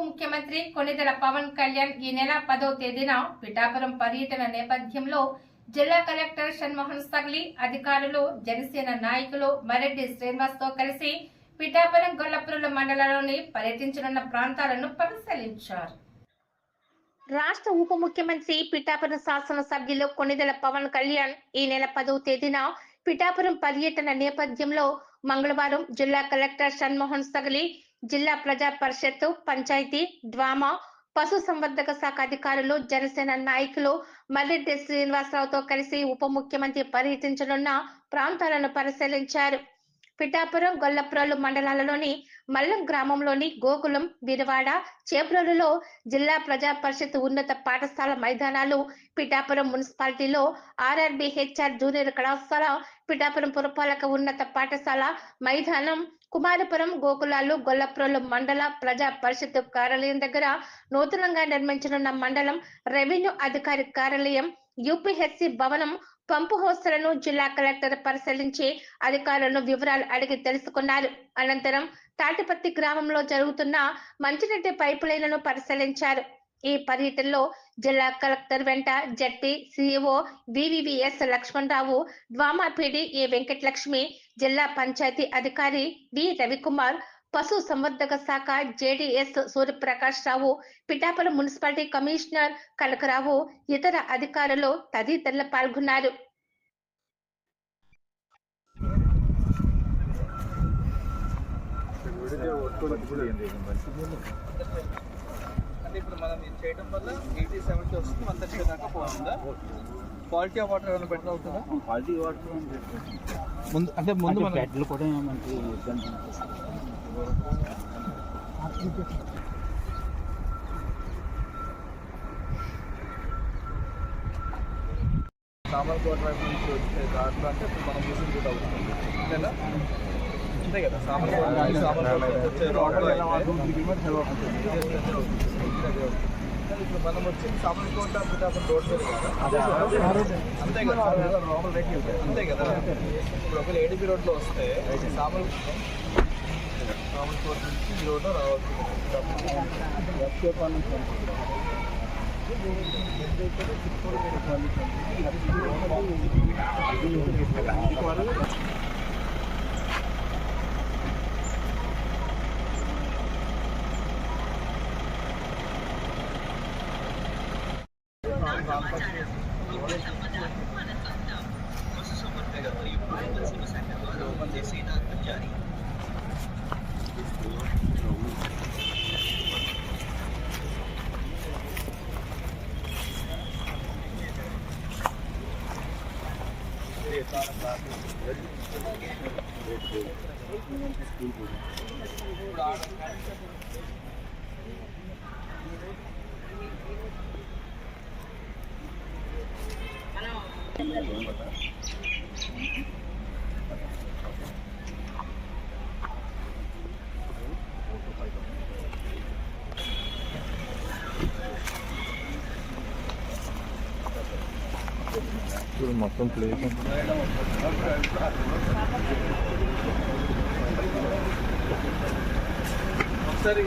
ముఖ్యమంత్రి కొనిదెల పవన్ కళ్యాణ్ ఈ నెల పదో తేదీన పిఠాపురం పర్యటన నేపథ్యంలో జిల్లా కలెక్టర్ షణ్మోహన్ సగ్లి అధికారులు జనసేన నాయకులు మరెడ్డి శ్రీనివాస్తో కలిసి పిఠాపురం గొల్లపురుల మండలంలోని పర్యటించనున్న ప్రాంతాలను పరిశీలించారు. రాష్ట్ర ఉప ముఖ్యమంత్రి పిఠాపురం శాసనసభ్యులు కొనిదెల పవన్ కళ్యాణ్ ఈ నెల పదవ తేదీన పిఠాపురం పర్యటన నేపథ్యంలో మంగళవారం జిల్లా కలెక్టర్ షణ్మోహన్ సగలి జిల్లా ప్రజా పరిషత్తు పంచాయతీ డ్వామా పశు సంవర్ధక శాఖ అధికారులు జనసేన నాయకులు మర్రెడ్డి శ్రీనివాసరావుతో కలిసి ఉప ముఖ్యమంత్రి పర్యటించనున్న ప్రాంతాలను పరిశీలించారు. పిఠాపురం గొల్లప్రోలు మండలాలలోని మల్లం గ్రామంలోని గోకులం విరవాడ చేప్రోలులో జిల్లా ప్రజా పరిషత్ ఉన్నత పాఠశాల మైదానాలు పిఠాపురం మున్సిపాలిటీలో ఆర్ఆర్బి హెచ్ఆర్ జూనియర్ కళాశాల పిఠాపురం పురపాలక ఉన్నత పాఠశాల మైదానం కుమారపురం గోకులాలు గొల్లప్రోలు మండల ప్రజా పరిషత్ కార్యాలయం దగ్గర నూతనంగా నిర్మించనున్న మండలం రెవెన్యూ అధికారి కార్యాలయం యూపీహెచ్సి భవనం పంపు హౌస్లను జిల్లా కలెక్టర్ పరిశీలించి అధికారులను వివరాలు అడిగి తెలుసుకున్నారు. అనంతరం తాటిపత్తి గ్రామంలో జరుగుతున్న మంచినీటి పైపు లైన్లను పరిశీలించారు. ఈ పర్యటనలో జిల్లా కలెక్టర్ వెంట ZP CEO VVVS Lakshmanarao DWAMA PD A Venkatalakshmi జిల్లా పంచాయతీ అధికారి వి రవికుమార్ పశు సంవర్ధక శాఖ JDS Suryaprakash Rao Pithapuram municipality commissioner Kanakarao ఇతర అధికారులు తదితరులు పాల్గొన్నారు. ఇప్పుడు మనం ఇది చేయడం వల్ల ఎయిటీ సెవెంటీ వస్తుంది వన్ థర్టీ దాకా పోతుందా? క్వాలిటీ ఆఫ్ వాటర్ ఏమైనా బెటర్ అవుతుందా క్వాలిటీ వాటర్ ముందు అంటే ముందు కూడా ఇబ్బంది అనిపిస్తుంది. సామాన్ కోట వైపు నుంచి వచ్చే దాంట్లో అంటే ఇప్పుడు మనం యూసింగ్ కూడా అవుతుంది అంతేనా? అంతే కదా. సామాన్ కోట నుంచి సామాన్ కోట నుంచి వచ్చే రోడ్లో అయితే ఇప్పుడు మనం వచ్చి సామాన్ కోట పిఠాపురం రోడ్ మీద కదా. అంతే కదా. అంతే కదా. ఇప్పుడు ఒకవేళ ఏడిపి రోడ్లో వస్తే సామాన్ సామాన్ కోట నుంచి ఈ రోడ్లో రావచ్చు ఇప్పుడు మొత్తం ప్లేస్ ఒకసారి ఆ మొత్తం ప్లేస్ ఒకసారి